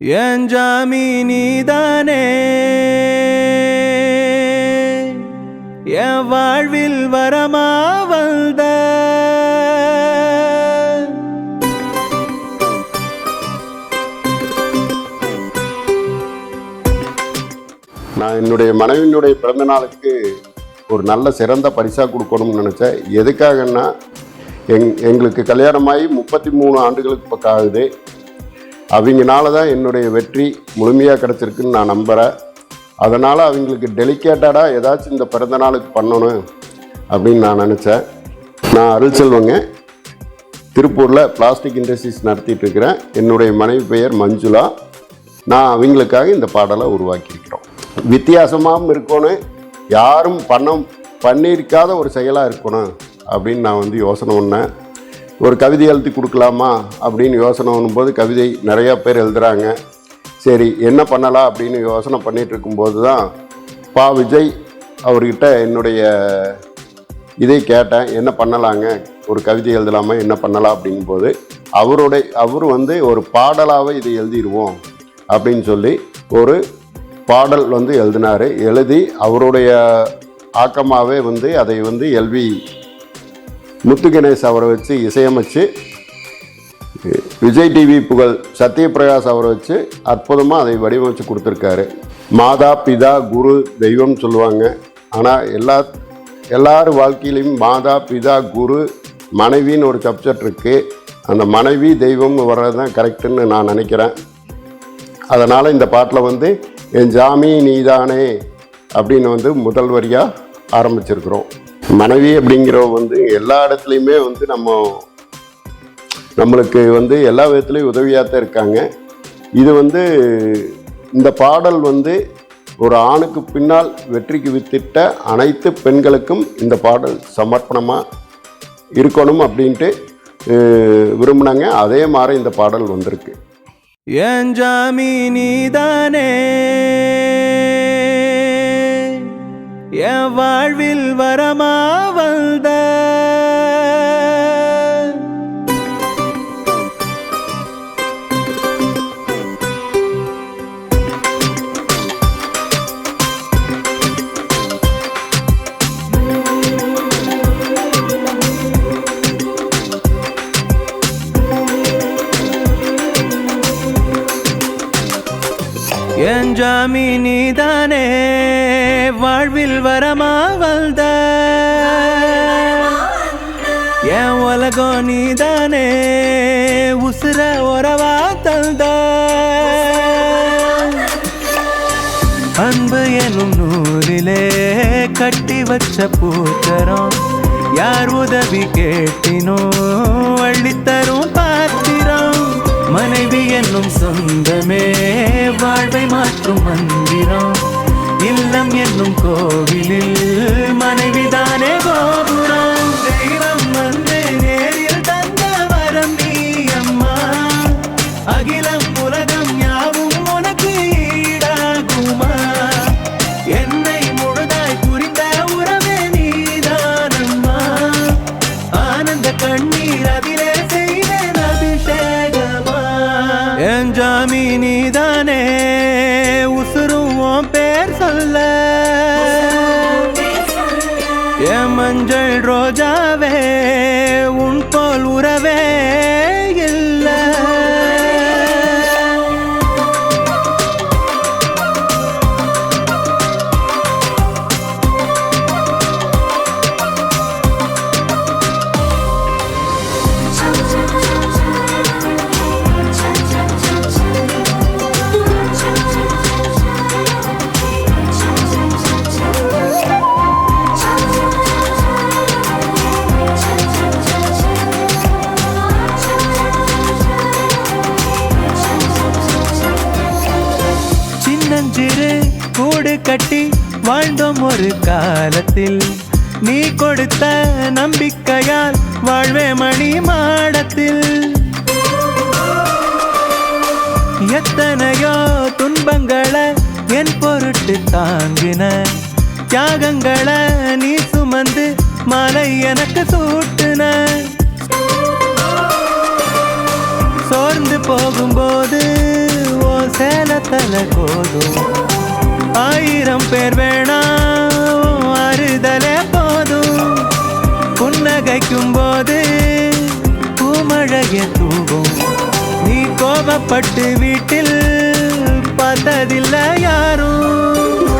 என் ஜாமி நீதானே என் வாழ்வில் வரமா வந்த? நான் என்னுடைய மனைவியினுடைய பிறந்த நாளுக்கு ஒரு நல்ல சிறந்த பரிசாக கொடுக்கணும்னு நினச்சேன். எதுக்காகன்னா எங் எங்களுக்கு கல்யாணமாகி முப்பத்தி மூணு ஆண்டுகளுக்கு பக்கம் ஆகுது. அவங்கனால தான் என்னுடைய வெற்றி முழுமையாக கிடச்சிருக்குன்னு நான் நம்புகிறேன் அதனால் அவங்களுக்கு டெலிகேட்டடாக ஏதாச்சும் இந்த பிறந்த நாளுக்கு பண்ணணும் அப்படின்னு நான் நினச்சேன். நான் அருள் செல்வங்க. திருப்பூரில் பிளாஸ்டிக் இண்டஸ்ட்ரீஸ் நடத்திட்டுருக்கிறேன் என்னுடைய மனைவி பெயர் மஞ்சுளா. நான் அவங்களுக்காக இந்த பாடலை உருவாக்கியிருக்கிறோம். வித்தியாசமாகவும் இருக்கணும். யாரும் பண்ண பண்ணியிருக்காத ஒரு செயலாக இருக்கணும் அப்படின்னு நான் வந்து யோசனை பண்ணேன். ஒரு கவிதை எழுதி கொடுக்கலாமா அப்படின்னு யோசனை பண்ணும்போது கவிதை நிறையா பேர் எழுதுகிறாங்க சரி என்ன பண்ணலாம் அப்படின்னு யோசனை பண்ணிகிட்டு இருக்கும்போது தான் பா விஜய் அவர்கிட்ட என்னுடைய இதை கேட்டேன். என்ன பண்ணலாங்க? ஒரு கவிதை எழுதலாமா? என்ன பண்ணலாம் அப்படிங்கும்போது அவருடைய அவர் வந்து ஒரு பாடலாகவே இதை எழுதிடுவோம் அப்படின்னு சொல்லி ஒரு பாடல் வந்து எழுதினார். எழுதி அவருடைய ஆக்கமாகவே வந்து அதை வந்து எல்வி முத்து கணேஷ் அவரை வச்சு இசையமைச்சு விஜய் டிவி புகழ் சத்யபிரகாஷ் அவரை வச்சு அற்புதமாக அதை வடிவமைச்சு கொடுத்துருக்காரு. மாதா பிதா குரு தெய்வம் சொல்லுவாங்க. ஆனால் எல்லா எல்லார் வாழ்க்கையிலையும் மாதா பிதா குரு மனைவின்னு ஒரு சப்ஜெக்ட் இருக்குது அந்த மனைவி தெய்வம் வர்றது தான் கரெக்டுன்னு நான் நினைக்கிறேன். அதனால் இந்த பாட்டில் வந்து என் ஜாமி நீதானே அப்படின்னு வந்து முதல் வரியாக ஆரம்பிச்சிருக்கிறோம். மனைவி அப்படிங்கிறவ வந்து எல்லா இடத்துலையுமே வந்து நம்ம நம்மளுக்கு வந்து எல்லா விதத்துலேயும் உதவியாக தான் இருக்காங்க. இது வந்து இந்த பாடல் வந்து ஒரு ஆணுக்கு பின்னால் வெற்றிக்கு வித்திட்ட அனைத்து பெண்களுக்கும் இந்த பாடல் சமர்ப்பணமாக இருக்கணும் அப்படின்ட்டு விரும்பினாங்க. அதே மாதிரி இந்த பாடல் வந்திருக்கு. என் ஜாமி நீதானே? என் வாழ்வில் வரமா வந்த என் ஜாமி நீதானே. வரமா வந்த என் உலகம் நீதானே உசுர உறவா தந்த அன்பு எனும் நூலிலே கட்டி வச்ச பூத்தரம் யார் உதவி கேட்டினோ அள்ளித்தரும் பாத்திரம். மனைவி என்னும் சொந்தமே வாழ்வை மாற்றும் அன்பு. என்னும் கோவிலில் மனைவிதானே கோபுரம். தெய்வம் வந்து நேரில் தந்த வரம் நீ அம்மா. அகிலம் உலகம் யாவும் உனக்கு ஈடாகுமா? என்னை முழுதாய் புரிந்த உறவே நீதானம்மா. ஆனந்த கண்ணீர் அதிலே செய்தேன் அபிஷேகமா. என் ஜாமி நீதானே? மஞ்சள் சின்னஞ்சிறு கூடு கட்டி வாழ்ந்தோம் ஒரு காலத்தில். நீ கொடுத்த நம்பிக்கையால் வாழ்வே மணி மாடத்தில். எத்தனையோ துன்பங்களை என் பொருட்டு தாங்கின தியாகங்களை நீ சுமந்து மலை எனக்கு சூட்டுன. சோர்ந்து போதும். ஆயிரம் பேர் வேணாம் அறுதலே போதும். புன்னகைக்கும் போது பூமழைய தூவும். நீ கோபப்பட்டு வீட்டில் பார்த்ததில்லை யாரும்.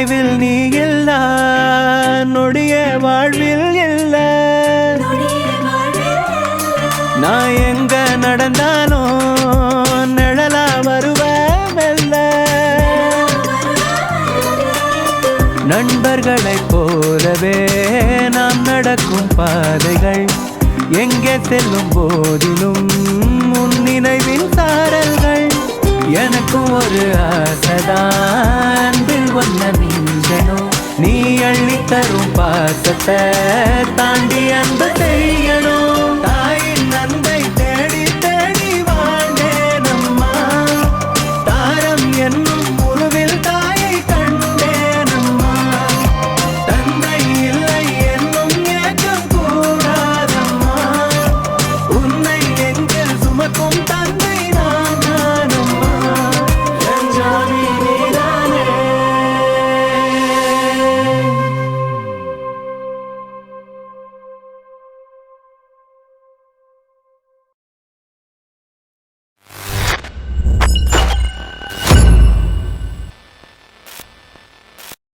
நினைவில் நீ இல்ல நொடிய வாழ்வில் இல்ல. நான் எங்க நடந்தாலும் நிழலா வருவேன் மெல்ல. நண்பர்களைப் போலவே நாம் நடக்கும் பாதைகள் எங்கே செல்லும் போதிலும் பாசத்தை தாண்டி அன்பு செய்